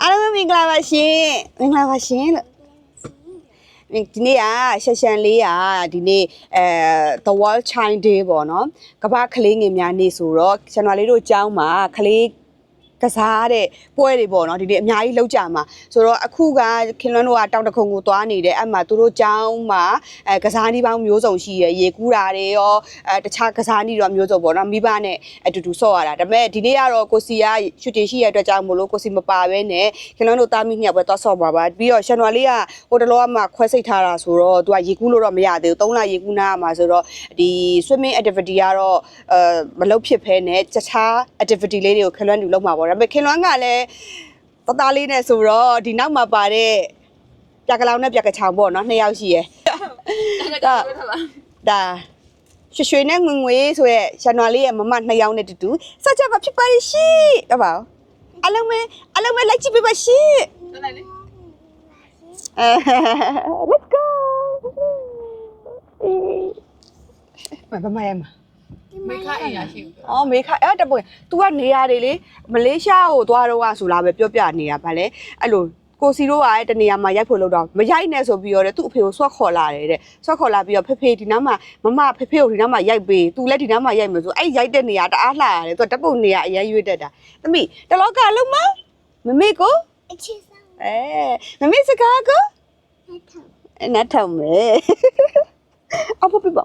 အားလုံးမင်္ဂလာပါရှင်မင်္ဂလာပါရှင်လို့ဒီနေ့ကရှက်ရှန်လေးကဒီနေ့အဲ The World Child Day ပေါ့နော်ကမ္ဘာကလေးငယ်များနေ့ဆိုတော့ကျွန်တော်လေးတို့ကျောင်းမှာကလေး ကစားတဲ့ပွဲတွေပေါ့နော်ဒီနေ့အများကြီးလောက်ကြမှာဆိုတော့အခုကခင်လွန်းတို့ကတောင်တခုံကိုသွားနေတယ်အဲ့မှာသူတို့ကျောင်းမှာအဲကစားနည်းပေါင်းမျိုးစုံရှိရယ်ရေကူးတာတွေရောအဲတခြားကစားနည်းတော့မျိုးစုံပေါ့နော်မိဘနဲ့အတူတူဆော့ရတာဒါပေမဲ့ဒီနေ့ကတော့ကိုစီကရှူတင်ရှိရတဲ့အတွက်ကြောင့်မလို့ကိုစီမပါဘဲနဲ့ခင်လွန်းတို့တားမိညက်ပဲသွားဆော့ပါပါပြီးတော့ရှန်နွာလေးကဟိုတလောကမှခွဲစိတ်ထားတာဆိုတော့သူကရေကူးလို့တော့မရသေးဘူး၃လရေကူးနားမှာဆိုတော့ဒီ swimming activity ကတော့အဲမလုပ်ဖြစ်ဖဲနဲ့တခြား activity လေးတွေကိုခင်လွန်းတူလုပ်မှာပေါ့ဒါပေမဲ့ခင်လွန်းကလည်းတသားလေးနဲ့ဆိုတော့ဒီနောက်မှာပါတဲ့ပြကလောင်နဲ့ပြကချောင်ပေါ့နော်နှစ်ယောက်ရှိရယ်ဒါဒါရွှေရွှေနဲ့ငွေငွေဆိုရဲရှန်နွာလေးရဲ့မမနှစ်ယောက်နဲ့တူတူစကြပါဖြစ်ပါလိရှိတော့ပါဦးအလုံးမဲအလုံးမဲလိုက်ကြည့်ပေးပါရှိအဲ let's go မဘာမရမှာ မေခအိမ်ရရှိဘူးပြော။အော်မေခအဲ့တပွင့် तू ကနေရာတွေလေမလေးရှားကိုသွားတော့ကဆိုလာပဲပြောပြနေတာဗါလဲအဲ့လိုကိုစီတို့ကအဲ့တနေရာမှာရိုက်ဖို့လောက်တော့မရိုက်နဲ့ဆိုပြီးတော့သူ့အဖေကိုဆွတ်ခေါ်လာတယ်တဲ့ဆွတ်ခေါ်လာပြီးတော့ဖေဖေဒီနားမှာမမဖေဖေကိုဒီနားမှာရိုက်ပေးသူလည်းဒီနားမှာရိုက်မယ်ဆိုအဲ့ရိုက်တဲ့နေရာတအားလှရတယ်သူကတပုတ်နေရာအရင်ရွေ့တတ်တာသမီးတလောကလုံးမမမေကိုအချစ်ဆုံးအဲမမေစကားကိုနတ်ထောင်နတ်ထောင်မယ်အဖေပြပါ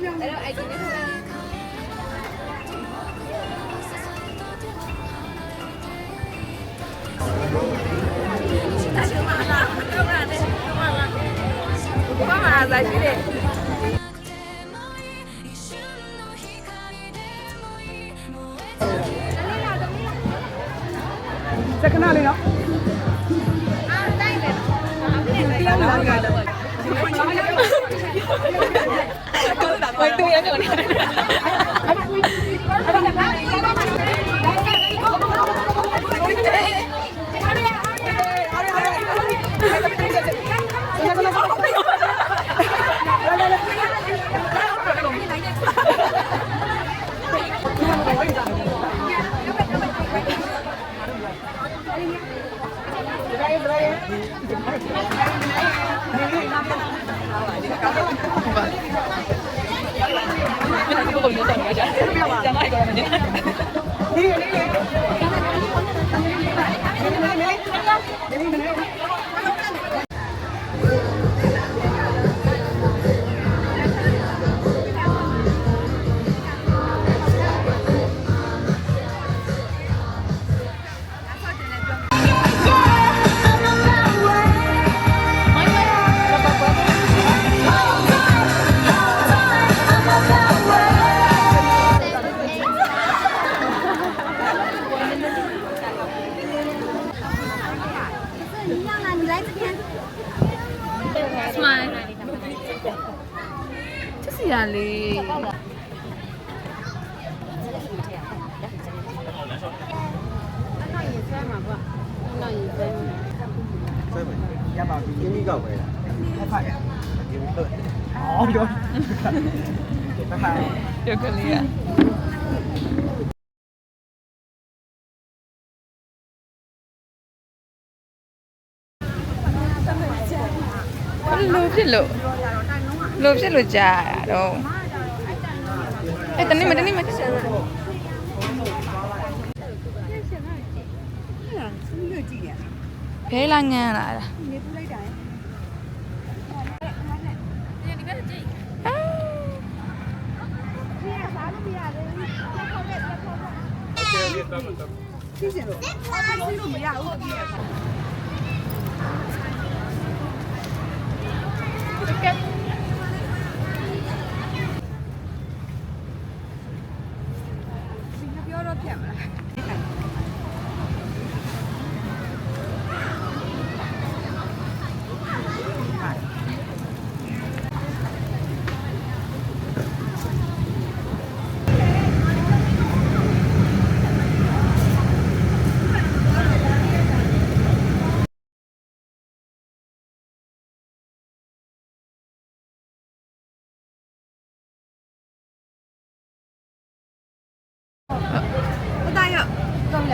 မာရီယောကိုမာရီယော ပါမယ် စကနာလေးနော် ဝိုင်းတူရကုန်တ Oh itu yang Terima kasih. 不能给我们多少？你要讲，不要吧？讲爱国人民。 ချစ်စီရလေး ရပါပြီအင်းကြီးကောက်ပဲဟုတ်ပါရဲ့ဒီလိုအော်ပြောတခါ ပြုတ်ကလေးอ่ะလို့ဖြစ် လို့လို့ဖြစ်လို့ကြာရတော့အဲ့တနေ့မတနေ့မဆက်ဘဲလာငန်းလာတာနေပူလိုက်တာ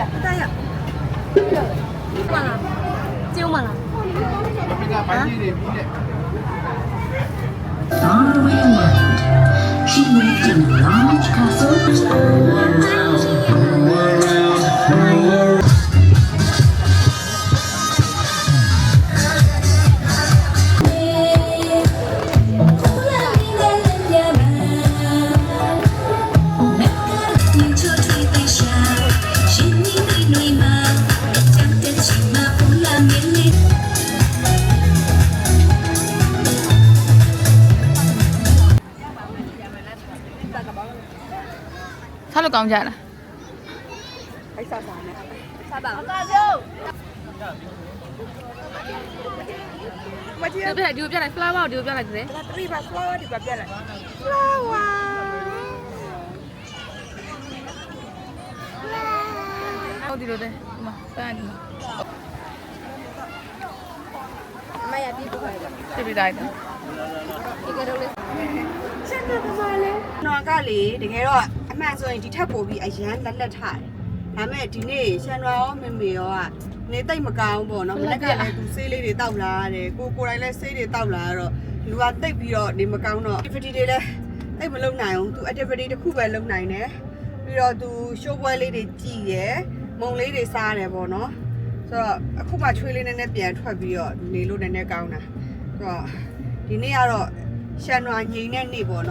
Kuya. The way she lived in a large castle. လို့ကောင်းကြတာအိုက်စားစားနဲ့စားပါအကားကျုပ်မကြည့်ရဘူးဒီကိုပြလိုက် flower ကိုဒီကိုပြလိုက်စေဒါတရီပါ flower ဒီကိုပြလိုက် flower ဟုတ်ဒီလိုတဲ့ဒီမှာပန်းဒီမှာမရပြီဘူးခိုင်းတယ်ပြလိုက်တယ်ဒီကတော့လေချန်တာပါလေနော်ကလေတကယ်တော့ မှန်ဆိုရင်ဒီထက်ပိုပြီးအရန်လက်လက်ထားတယ်ဒါမဲ့ဒီနေ့ရှန်ရွာရောမေမေရောကနေတိတ်မကောင်းပေါ့နော်မနေ့ကလည်းသူဆေးလေးတွေတောက်လာရတယ်ကိုကိုယ်တိုင်လည်းဆေးတွေတောက်လာရတော့လူကတိတ်ပြီးတော့နေမကောင်းတော့ activity တွေလည်းတိတ်မလုပ်နိုင်အောင်သူ activity တစ်ခုပဲလုပ်နိုင်တယ်ပြီးတော့သူ show ပွဲလေးတွေကြည့်ရယ်မုံလေးတွေစားရတယ်ပေါ့နော်ဆိုတော့အခုမှချွေးလေးနည်းနည်းပြန်ထွက်ပြီးတော့နေလို့နည်းနည်းကောင်းတာဆိုတော့ဒီနေ့ကတော့ရှန်ရွာငိန်တဲ့နေ့ပေါ့နော်